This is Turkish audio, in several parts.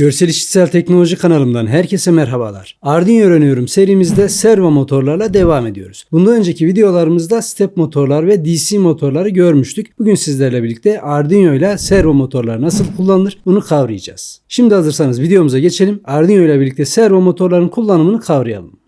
Görsel İşitsel Teknoloji kanalımdan herkese merhabalar. Arduino öğreniyorum serimizde servo motorlarla devam ediyoruz. Bundan önceki videolarımızda step motorlar ve DC motorları görmüştük. Bugün sizlerle birlikte Arduino ile servo motorlar nasıl kullanılır bunu kavrayacağız. Şimdi hazırsanız videomuza geçelim. Arduino ile birlikte servo motorların kullanımını kavrayalım.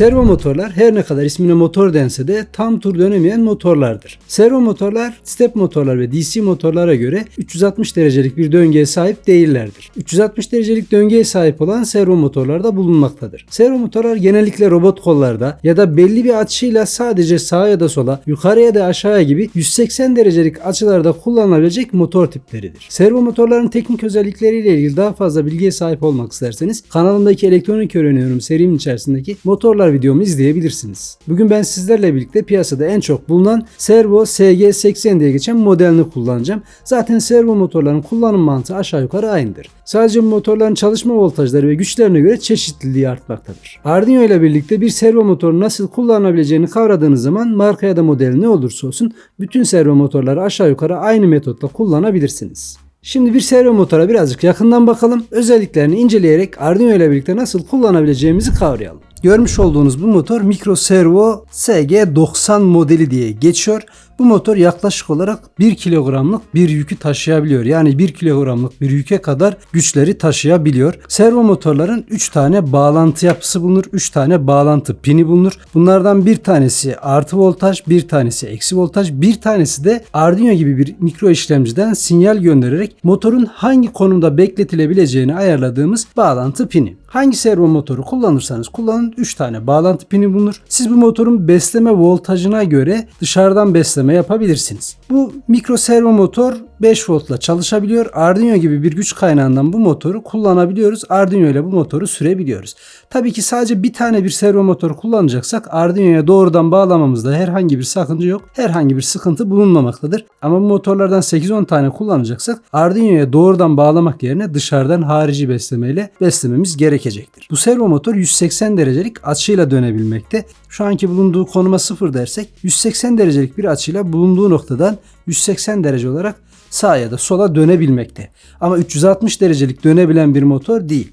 Servo motorlar her ne kadar ismine motor dense de tam tur dönemeyen motorlardır. Servo motorlar step motorlar ve DC motorlara göre 360 derecelik bir döngüye sahip değillerdir. 360 derecelik döngüye sahip olan servo motorlarda bulunmaktadır. Servo motorlar genellikle robot kollarda ya da belli bir açıyla sadece sağa ya da sola, yukarıya ya da aşağıya gibi 180 derecelik açılarda kullanılabilecek motor tipleridir. Servo motorların teknik özellikleriyle ilgili daha fazla bilgiye sahip olmak isterseniz kanalımdaki elektronik öğreniyorum serimin içerisindeki motorlar videomu izleyebilirsiniz. Bugün ben sizlerle birlikte piyasada en çok bulunan Servo SG80 diye geçen modelini kullanacağım. Zaten servo motorların kullanım mantığı aşağı yukarı aynıdır. Sadece motorların çalışma voltajları ve güçlerine göre çeşitliliği artmaktadır. Arduino ile birlikte bir servo motoru nasıl kullanılabileceğini kavradığınız zaman marka ya da model ne olursa olsun bütün servo motorları aşağı yukarı aynı metotla kullanabilirsiniz. Şimdi bir servo motora birazcık yakından bakalım. Özelliklerini inceleyerek Arduino ile birlikte nasıl kullanabileceğimizi kavrayalım. Görmüş olduğunuz bu motor Micro Servo SG90 modeli diye geçiyor. Bu motor yaklaşık olarak 1 kilogramlık bir yükü taşıyabiliyor. Yani 1 kilogramlık bir yüke kadar güçleri taşıyabiliyor. Servo motorların 3 tane bağlantı yapısı bulunur. 3 tane bağlantı pini bulunur. Bunlardan bir tanesi artı voltaj, bir tanesi eksi voltaj, bir tanesi de Arduino gibi bir mikro işlemciden sinyal göndererek motorun hangi konumda bekletilebileceğini ayarladığımız bağlantı pini. Hangi servo motoru kullanırsanız kullanın 3 tane bağlantı pini bulunur. Siz bu motorun besleme voltajına göre dışarıdan besleme yapabilirsiniz. Bu mikro servo motor 5 voltla çalışabiliyor. Arduino gibi bir güç kaynağından bu motoru kullanabiliyoruz. Arduino ile bu motoru sürebiliyoruz. Tabii ki sadece bir tane bir servo motor kullanacaksak Arduino'ya doğrudan bağlamamızda herhangi bir sakınca yok. Herhangi bir sıkıntı bulunmamaktadır. Ama bu motorlardan 8-10 tane kullanacaksak Arduino'ya doğrudan bağlamak yerine dışarıdan harici beslemeyle beslememiz gerekecektir. Bu servo motor 180 derecelik açıyla dönebilmekte. Şu anki bulunduğu konuma 0 dersek 180 derecelik bir açıyla bulunduğu noktadan 180 derece olarak sağa ya da sola dönebilmekte. Ama 360 derecelik dönebilen bir motor değil.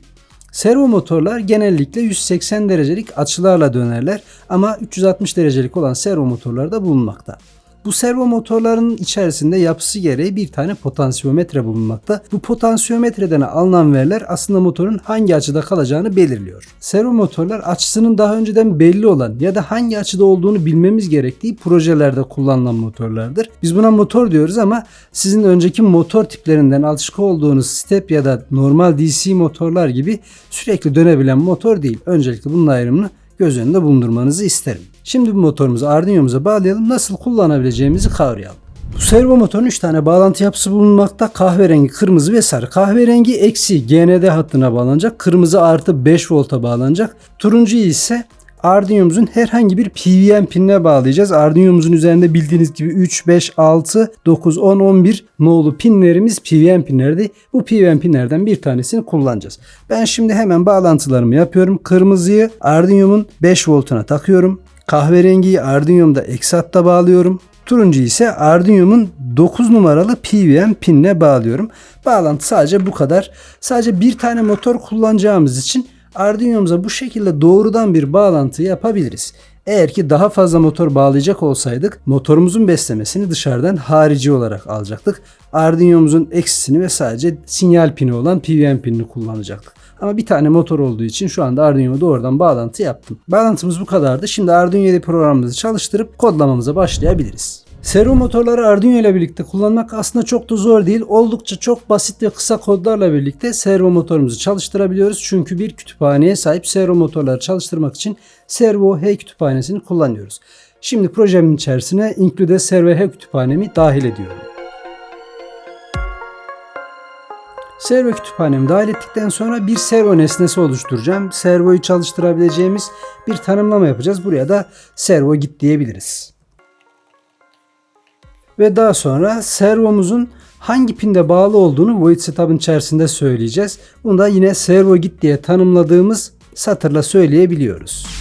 Servo motorlar genellikle 180 derecelik açılarla dönerler ama 360 derecelik olan servo motorlar da bulunmakta. Bu servo motorların içerisinde yapısı gereği bir tane potansiyometre bulunmakta. Bu potansiyometreden alınan veriler aslında motorun hangi açıda kalacağını belirliyor. Servo motorlar açısının daha önceden belli olan ya da hangi açıda olduğunu bilmemiz gerektiği projelerde kullanılan motorlardır. Biz buna motor diyoruz ama sizin önceki motor tiplerinden alışık olduğunuz step ya da normal DC motorlar gibi sürekli dönebilen motor değil. Öncelikle bunun ayrımını göz önünde bulundurmanızı isterim. Şimdi bu motorumuzu Arduino'muza bağlayalım. Nasıl kullanabileceğimizi kavrayalım. Bu servo motorun 3 tane bağlantı yapısı bulunmakta. Kahverengi, kırmızı ve sarı. Kahverengi eksi GND hattına bağlanacak. Kırmızı artı 5 volta bağlanacak. Turuncu ise Arduino'muzun herhangi bir PWM pinine bağlayacağız. Arduino'muzun üzerinde bildiğiniz gibi 3, 5, 6, 9, 10, 11 nolu pinlerimiz PWM pinlerdi. Bu PWM pinlerden bir tanesini kullanacağız. Ben şimdi hemen bağlantılarımı yapıyorum. Kırmızıyı Arduino'mun 5 voltuna takıyorum. Kahverengiyi Arduino'mda eksi hatta bağlıyorum. Turuncu ise Arduino'mun 9 numaralı PWM pinine bağlıyorum. Bağlantı sadece bu kadar. Sadece bir tane motor kullanacağımız için Arduino'muza bu şekilde doğrudan bir bağlantı yapabiliriz. Eğer ki daha fazla motor bağlayacak olsaydık motorumuzun beslemesini dışarıdan harici olarak alacaktık. Arduino'muzun eksisini ve sadece sinyal pini olan PWM pinini kullanacaktık. Ama bir tane motor olduğu için şu anda Arduino'ya doğrudan bağlantı yaptım. Bağlantımız bu kadardı. Şimdi Arduino 7 programımızı çalıştırıp kodlamamıza başlayabiliriz. Servo motorları Arduino ile birlikte kullanmak aslında çok da zor değil. Oldukça çok basit ve kısa kodlarla birlikte servo motorumuzu çalıştırabiliyoruz. Çünkü bir kütüphaneye sahip servo motorları çalıştırmak için Servo H kütüphanesini kullanıyoruz. Şimdi projemin içerisine include servo H kütüphanemi dahil ediyorum. Servo kütüphanemi dahil ettikten sonra bir servo nesnesi oluşturacağım. Servoyu çalıştırabileceğimiz bir tanımlama yapacağız. Buraya da servo git diyebiliriz. Ve daha sonra servomuzun hangi pinde bağlı olduğunu void setup'ın içerisinde söyleyeceğiz. Bunu da yine servo git diye tanımladığımız satırla söyleyebiliyoruz.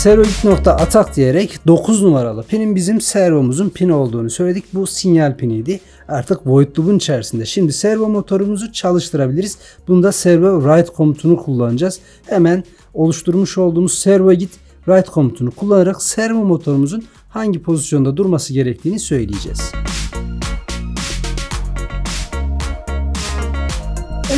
servogit.atak diyerek 9 numaralı pinin bizim servomuzun pin olduğunu söyledik. Bu sinyal piniydi. Artık void loop'un içerisinde. Şimdi servo motorumuzu çalıştırabiliriz. Bunda servo write komutunu kullanacağız. Hemen oluşturmuş olduğumuz servo git write komutunu kullanarak servo motorumuzun hangi pozisyonda durması gerektiğini söyleyeceğiz.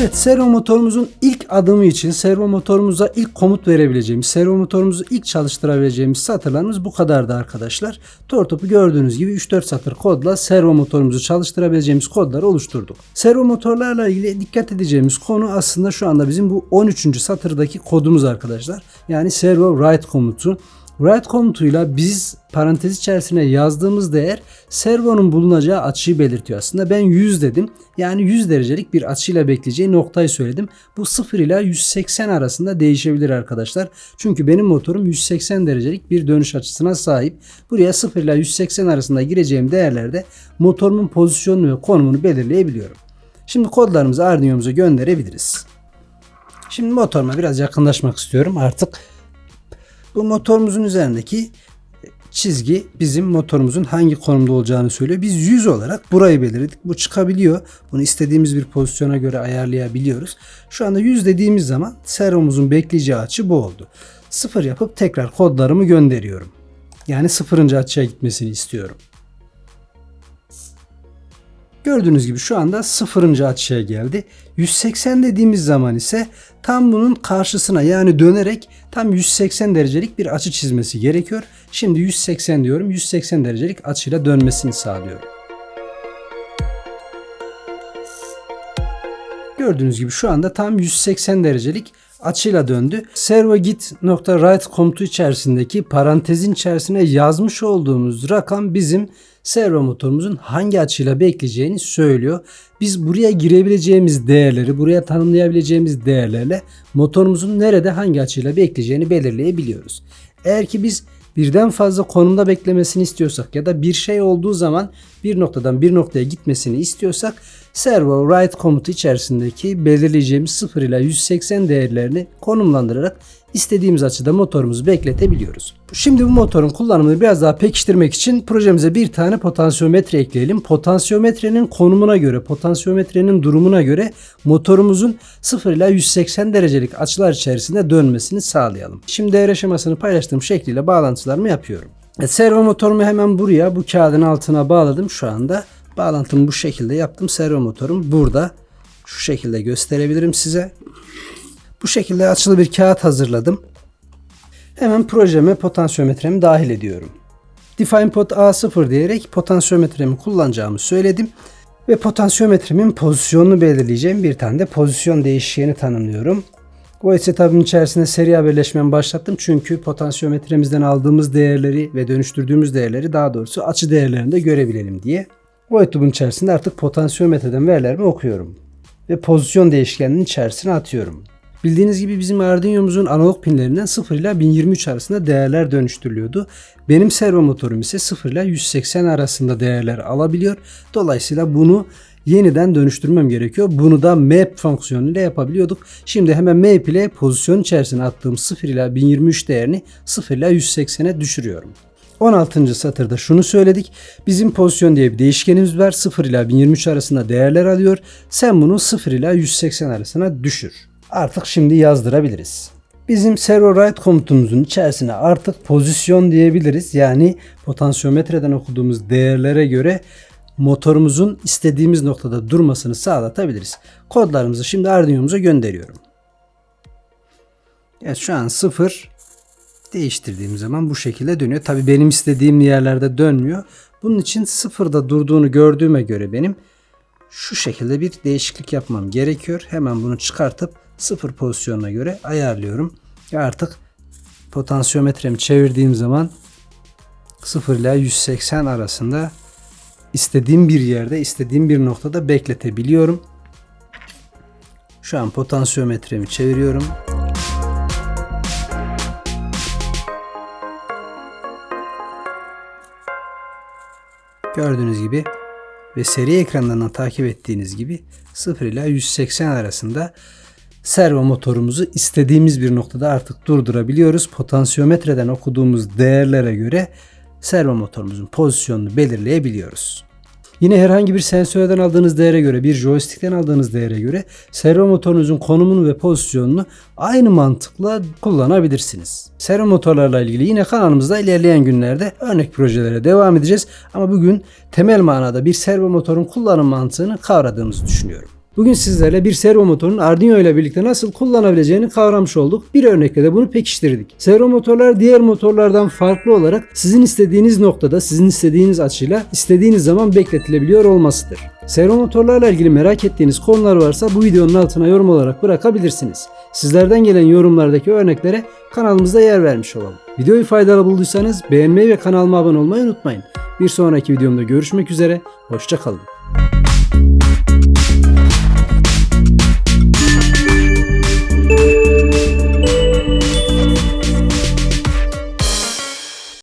Evet servo motorumuzun ilk adımı için servo motorumuza ilk komut verebileceğimiz, servo motorumuzu ilk çalıştırabileceğimiz satırlarımız bu kadardı arkadaşlar. Tortop'u gördüğünüz gibi 3-4 satır kodla servo motorumuzu çalıştırabileceğimiz kodları oluşturduk. Servo motorlarla ilgili dikkat edeceğimiz konu aslında şu anda bizim bu 13. satırdaki kodumuz arkadaşlar. Yani servo write komutu. Write komutuyla biz parantez içerisine yazdığımız değer servonun bulunacağı açıyı belirtiyor aslında. Ben 100 dedim. Yani 100 derecelik bir açıyla bekleyeceği noktayı söyledim. Bu 0 ile 180 arasında değişebilir arkadaşlar. Çünkü benim motorum 180 derecelik bir dönüş açısına sahip. Buraya 0 ile 180 arasında gireceğim değerlerde motorumun pozisyonunu ve konumunu belirleyebiliyorum. Şimdi kodlarımızı Arduino'muza gönderebiliriz. Şimdi motoruma biraz yakınlaşmak istiyorum. Artık bu motorumuzun üzerindeki çizgi bizim motorumuzun hangi konumda olacağını söylüyor. Biz 100 olarak burayı belirledik. Bu çıkabiliyor. Bunu istediğimiz bir pozisyona göre ayarlayabiliyoruz. Şu anda 100 dediğimiz zaman servomuzun bekleyeceği açı bu oldu. 0 yapıp tekrar kodlarımı gönderiyorum. Yani 0. açıya gitmesini istiyorum. Gördüğünüz gibi şu anda 0. açıya geldi. 180 dediğimiz zaman ise tam bunun karşısına yani dönerek tam 180 derecelik bir açı çizmesi gerekiyor. Şimdi 180 diyorum. 180 derecelik açıyla dönmesini sağlıyorum. Gördüğünüz gibi şu anda tam 180 derecelik açıyla döndü. servogit.write komutu içerisindeki parantezin içerisine yazmış olduğumuz rakam bizim servo motorumuzun hangi açıyla bekleyeceğini söylüyor. Biz buraya girebileceğimiz değerleri, buraya tanımlayabileceğimiz değerlerle motorumuzun nerede hangi açıyla bekleyeceğini belirleyebiliyoruz. Eğer ki biz birden fazla konumda beklemesini istiyorsak ya da bir şey olduğu zaman bir noktadan bir noktaya gitmesini istiyorsak servo write komutu içerisindeki belirleyeceğimiz 0 ile 180 değerlerini konumlandırarak istediğimiz açıda motorumuzu bekletebiliyoruz. Şimdi bu motorun kullanımını biraz daha pekiştirmek için projemize bir tane potansiyometre ekleyelim. Potansiyometrenin konumuna göre, potansiyometrenin durumuna göre motorumuzun 0 ile 180 derecelik açılar içerisinde dönmesini sağlayalım. Şimdi devre şemasını paylaştığım şekliyle bağlantılarımı yapıyorum. E, servo motorumu hemen buraya bu kağıdın altına bağladım şu anda. Bağlantımı bu şekilde yaptım. Servo motorum burada. Şu şekilde gösterebilirim size. Bu şekilde açılı bir kağıt hazırladım. Hemen projeme potansiyometremi dahil ediyorum. Define pot A0 diyerek potansiyometremi kullanacağımı söyledim. Ve potansiyometremin pozisyonunu belirleyeceğim bir tane de pozisyon değişkeni tanımlıyorum. Void setup'ın içerisinde seri haberleşmemi başlattım. Çünkü potansiyometremizden aldığımız değerleri ve dönüştürdüğümüz değerleri daha doğrusu açı değerlerinde görebilelim diye. Void loop'un içerisinde artık potansiyometreden verilerimi okuyorum. Ve pozisyon değişkeninin içerisine atıyorum. Bildiğiniz gibi bizim Arduino'muzun analog pinlerinden 0 ile 1023 arasında değerler dönüştürülüyordu. Benim servo motorum ise 0 ile 180 arasında değerler alabiliyor. Dolayısıyla bunu yeniden dönüştürmem gerekiyor. Bunu da map fonksiyonuyla yapabiliyorduk. Şimdi hemen map ile pozisyon içerisine attığım 0 ile 1023 değerini 0 ile 180'e düşürüyorum. 16. satırda şunu söyledik. Bizim pozisyon diye bir değişkenimiz var. 0 ile 1023 arasında değerler alıyor. Sen bunu 0 ile 180 arasına düşür artık şimdi yazdırabiliriz. Bizim servo write komutumuzun içerisine artık pozisyon diyebiliriz. Yani potansiyometreden okuduğumuz değerlere göre motorumuzun istediğimiz noktada durmasını sağlatabiliriz. Kodlarımızı şimdi Arduino'muza gönderiyorum. Evet şu an 0 değiştirdiğim zaman bu şekilde dönüyor. Tabi benim istediğim yerlerde dönmüyor. Bunun için sıfırda durduğunu gördüğüme göre benim şu şekilde bir değişiklik yapmam gerekiyor. Hemen bunu çıkartıp sıfır pozisyonuna göre ayarlıyorum. Artık potansiyometremi çevirdiğim zaman 0 ile 180 arasında istediğim bir yerde, istediğim bir noktada bekletebiliyorum. Şu an potansiyometremi çeviriyorum. Gördüğünüz gibi ve seri ekranlarından takip ettiğiniz gibi 0 ile 180 arasında servo motorumuzu istediğimiz bir noktada artık durdurabiliyoruz. Potansiyometreden okuduğumuz değerlere göre servo motorumuzun pozisyonunu belirleyebiliyoruz. Yine herhangi bir sensörden aldığınız değere göre, bir joystickten aldığınız değere göre servo motorunuzun konumunu ve pozisyonunu aynı mantıkla kullanabilirsiniz. Servo motorlarla ilgili yine kanalımızda ilerleyen günlerde örnek projelere devam edeceğiz. Ama bugün temel manada bir servo motorun kullanım mantığını kavradığımızı düşünüyorum. Bugün sizlerle bir servo motorun Arduino ile birlikte nasıl kullanabileceğini kavramış olduk. Bir örnekle de bunu pekiştirdik. Servo motorlar diğer motorlardan farklı olarak sizin istediğiniz noktada, sizin istediğiniz açıyla, istediğiniz zaman bekletilebiliyor olmasıdır. Servo motorlarla ilgili merak ettiğiniz konular varsa bu videonun altına yorum olarak bırakabilirsiniz. Sizlerden gelen yorumlardaki örneklere kanalımızda yer vermiş olalım. Videoyu faydalı bulduysanız beğenmeyi ve kanalıma abone olmayı unutmayın. Bir sonraki videomda görüşmek üzere, hoşçakalın.